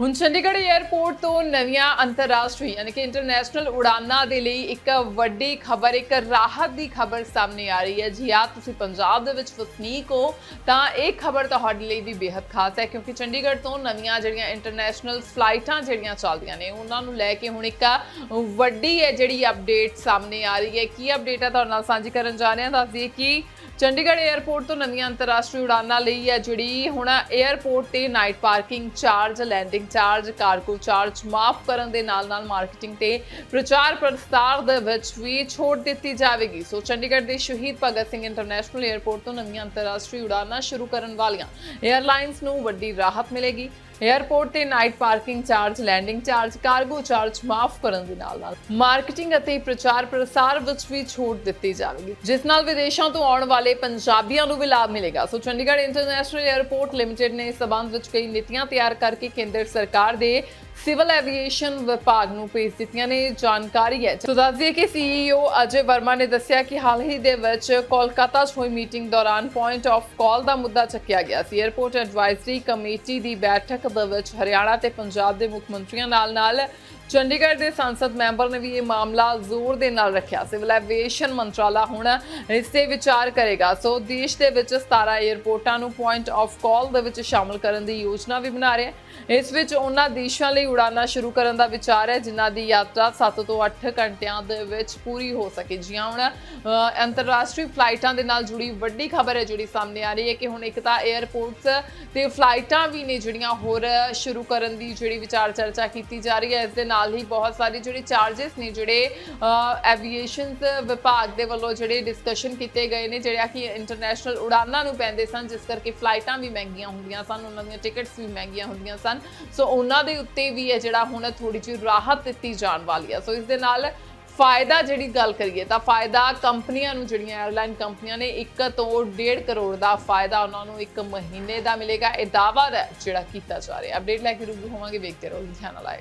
ਹੁਣ ਚੰਡੀਗੜ੍ਹ 에ਅਰਪੋਰਟ ਤੋਂ ਨਵੀਆਂ ਅੰਤਰਰਾਸ਼ਟਰੀ ਯਾਨੀ ਕਿ ਇੰਟਰਨੈਸ਼ਨਲ ਉਡਾਨਾਂ ਦੇ ਲਈ ਇੱਕ ਵੱਡੀ ਖਬਰ, ਇੱਕ ਰਾਹਤ ਦੀ ਖਬਰ ਸਾਹਮਣੇ ਆ ਰਹੀ ਹੈ। ਜੀ ਆ ਤੁਸੀਂ ਪੰਜਾਬ ਦੇ ਵਿੱਚ ਵਸਨੀਕ ਹੋ, ਤਾਂ ਇਹ ਖਬਰ ਤੁਹਾਡੇ ਲਈ ਵੀ ਬੇहद ਖਾਸ ਹੈ, ਕਿਉਂਕਿ ਚੰਡੀਗੜ੍ਹ ਤੋਂ ਨਵੀਆਂ ਜਿਹੜੀਆਂ ਇੰਟਰਨੈਸ਼ਨਲ ਫਲਾਈਟਾਂ ਜਿਹੜੀਆਂ ਚੱਲਦੀਆਂ ਨੇ, ਉਹਨਾਂ ਨੂੰ ਲੈ ਕੇ ਹੁਣ ਇੱਕ ਵੱਡੀ ਹੈ ਜਿਹੜੀ ਅਪਡੇਟ ਸਾਹਮਣੇ ਆ ਰਹੀ ਹੈ। ਕੀ ਅਪਡੇਟ ਹੈ ਤੁਹਾਡੇ ਨਾਲ ਸਾਂਝੀ ਕਰਨ ਜਾ ਰਹੇ ਹਾਂ, ਦੱਸ ਦਈਏ ਕਿ ਚੰਡੀਗੜ੍ਹ 에ਅਰਪੋਰਟ ਤੋਂ ਨਵੀਆਂ ਅੰਤਰਰਾਸ਼ਟਰੀ ਉਡਾਨਾਂ ਲਈ ਹੈ, ਜਿਹੜੀ ਹੁਣ 에ਅਰਪੋਰਟ ਤੇ night parking charge landing charge cargo charge ਮਾਫ ਕਰਨ ਦੇ ਨਾਲ-ਨਾਲ ਮਾਰਕੀਟਿੰਗ ਤੇ ਪ੍ਰਚਾਰ ਪ੍ਰਸਾਰ ਦੇ ਵਿੱਚ ਵੀ ਛੋਟ ਦਿੱਤੀ ਜਾਵੇਗੀ। ਸੋ ਚੰਡੀਗੜ੍ਹ ਦੇ ਸ਼ਹੀਦ ਭਗਤ ਸਿੰਘ ਇੰਟਰਨੈਸ਼ਨਲ 에ਅਰਪੋਰਟ ਤੋਂ ਨਵੀਆਂ ਅੰਤਰਰਾਸ਼ਟਰੀ ਉਡਾਨਾਂ ਸ਼ੁਰੂ ਕਰਨ ਵਾਲੀਆਂ 에ਅਰਲਾਈਨਸ ਨੂੰ ਵੱਡੀ ਰਾਹਤ ਮਿਲੇਗੀ। 에ਅਰਪੋਰਟ ਤੇ night parking charge landing charge cargo charge ਮਾਫ ਕਰਨ ਦੇ ਨਾਲ-ਨਾਲ ਮਾਰਕੀਟਿੰਗ ਅਤੇ ਪ੍ਰਚਾਰ ਪ੍ਰਸਾਰ ਵਿੱਚ ਵੀ ਛੋਟ ਦਿੱਤੀ ਜਾਵੇਗੀ, ਜਿਸ ਨਾਲ ਵਿਦੇਸ਼ਾਂ ਤੋਂ ਆਉਣ ਵਾਲੇ ਪੰਜਾਬੀਆਂ ਨੂੰ ਵੀ ਲਾਭ ਮਿਲੇਗਾ। So Chandigarh international airport limited ਨੇ ਇਸ ਸਬੰਧ ਵਿੱਚ ਕਈ ਨੀਤੀਆਂ ਤਿਆਰ ਕਰਕੇ ਕੇਂਦਰ ਸਰਕਾਰ ਦੇ ਸਿਵਲ ਐਵੀਏਸ਼ਨ ਵਿਭਾਗ ਨੂੰ ਭੇਜ ਦਿੱਤੀਆਂ ਨੇ ਜਾਣਕਾਰੀ ਹੈ। ਸੋ ਦੱਸ ਦਈਏ ਕਿ ਸੀਈਓ ਅਜੇ ਵਰਮਾ ਨੇ ਦੱਸਿਆ ਕਿ ਹਾਲ ਹੀ ਦੇ ਵਿੱਚ ਕੋਲਕਾਤਾ 'ਚ ਹੋਈ ਮੀਟਿੰਗ ਦੌਰਾਨ ਪੁਆਇੰਟ ਆਫ ਕਾਲ ਦਾ ਮੁੱਦਾ ਚੱਕਿਆ ਗਿਆ ਸੀ। 에ਅਰਪੋਰਟ ਐਡਵਾਈਜ਼ਰੀ ਕਮੇਟੀ ਦੀ ਬੈਠਕ ਦੇ ਵਿੱਚ ਹਰਿਆਣਾ ਤੇ ਪੰਜਾਬ ਦੇ ਮੁੱਖ ਮੰਤਰੀਆਂ ਨਾਲ ਨਾਲ ਚੰਡੀਗੜ੍ਹ ਦੇ ਸੰਸਦ ਮੈਂਬਰ ਨੇ ਵੀ ਇਹ ਮਾਮਲਾ ਜ਼ੋਰ ਦੇ ਨਾਲ ਰੱਖਿਆ। ਸਿਵਲ ਐਵੀਏਸ਼ਨ ਮੰਤਰਾਲਾ ਹੁਣ ਇਸ ਤੇ ਵਿਚਾਰ ਕਰੇਗਾ। ਸੋ ਦੇਸ਼ ਦੇ ਵਿੱਚ 17 에ਅਰਪੋਰਟਾਂ ਨੂੰ ਪੁਆਇੰਟ ਆਫ ਕਾਲ ਦੇ ਵਿੱਚ ਸ਼ਾਮਲ ਕਰਨ ਦੀ ਯੋਜਨਾ ਵੀ ਬਣਾ ਰਿਹਾ ਹੈ। ਇਸ ਵਿੱਚ ਉਹਨਾਂ ਦੇਸ਼ਾਂ ਲਈ ਉਡਾਨਾਂ ਸ਼ੁਰੂ ਕਰਨ ਦਾ ਵਿਚਾਰ ਹੈ, ਜਿਨ੍ਹਾਂ ਦੀ ਯਾਤਰਾ 7 ਤੋਂ 8 ਘੰਟਿਆਂ ਦੇ ਵਿੱਚ ਪੂਰੀ ਹੋ ਸਕੇ ਜਿਵੇਂ ਹੁਣ ਅੰਤਰਰਾਸ਼ਟਰੀ ਫਲਾਈਟਾਂ ਦੇ ਨਾਲ ਜੁੜੀ ਵੱਡੀ ਖਬਰ ਹੈ, ਜਿਹੜੀ ਸਾਹਮਣੇ ਆ ਰਹੀ ਹੈ ਕਿ ਹੁਣ ਇੱਕ ਤਾਂ 에ਅਰਪੋਰਟਸ ਤੇ ਫਲਾਈਟਾਂ ਵੀ ਨੇ ਜਿਹੜੀਆਂ ਹੋਰ ਸ਼ੁਰੂ ਕਰਨ ਦੀ ਜਿਹੜੀ ਵਿਚਾਰ ਚਰਚਾ ਕੀਤੀ ਜਾ ਰਹੀ ਹੈ। ਇਸ ਦੇ ਨਾਲ ਹੀ ਬਹੁਤ ਸਾਰੇ ਜਿਹੜੇ ਚਾਰजेस ਨੇ, ਜਿਹੜੇ ਐਵੀਏਸ਼ਨ ਵਿਭਾਗ ਦੇ ਵੱਲੋਂ ਜਿਹੜੇ ਡਿਸਕਸ਼ਨ ਕੀਤੇ ਗਏ ਨੇ, ਜਿਹੜਾ ਕਿ ਇੰਟਰਨੈਸ਼ਨਲ ਉਡਾਨਾਂ ਨੂੰ ਪੈਂਦੇ ਸਨ, ਜਿਸ ਕਰਕੇ ਫਲਾਈਟਾਂ ਵੀ ਮਹਿੰਗੀਆਂ ਹੁੰਦੀਆਂ ਸਨ, ਉਹਨਾਂ ਦੀਆਂ ਟਿਕਟਸ ਵੀ ਮਹਿੰਗੀਆਂ ਹੁੰਦੀਆਂ ਸਨ। ਸੋ ਉਹਨਾਂ ਦੇ ਉੱਤੇ ਵੀ ਹੈ ਜਿਹੜਾ ਹੁਣ ਥੋੜੀ ਜਿਹੀ ਰਾਹਤ ਦਿੱਤੀ ਜਾਣ ਵਾਲੀ ਹੈ। ਸੋ ਇਸ ਦੇ ਨਾਲ ਫਾਇਦਾ ਜਿਹੜੀ ਗੱਲ ਕਰੀਏ ਤਾਂ ਫਾਇਦਾ ਕੰਪਨੀਆਂ ਨੂੰ, ਜਿਹੜੀਆਂ 에ਅਰਲਾਈਨ ਕੰਪਨੀਆਂ ਨੇ 1 ਤੋਂ 1.5 ਕਰੋੜ ਦਾ ਫਾਇਦਾ ਉਹਨਾਂ ਨੂੰ ਇੱਕ ਮਹੀਨੇ ਦਾ ਮਿਲੇਗਾ। ਇਹ ਦਾਅਵਾ ਹੈ ਜਿਹੜਾ ਕੀਤਾ ਜਾ ਰਿਹਾ। ਅਪਡੇਟ ਲੈ ਕੇ ਰੂਬਰੂ ਹੋਵਾਂਗੇ। ਵੇਖਦੇ ਰਹੋ ਲੁਧਿਆਣਾ ਲਾਈਵ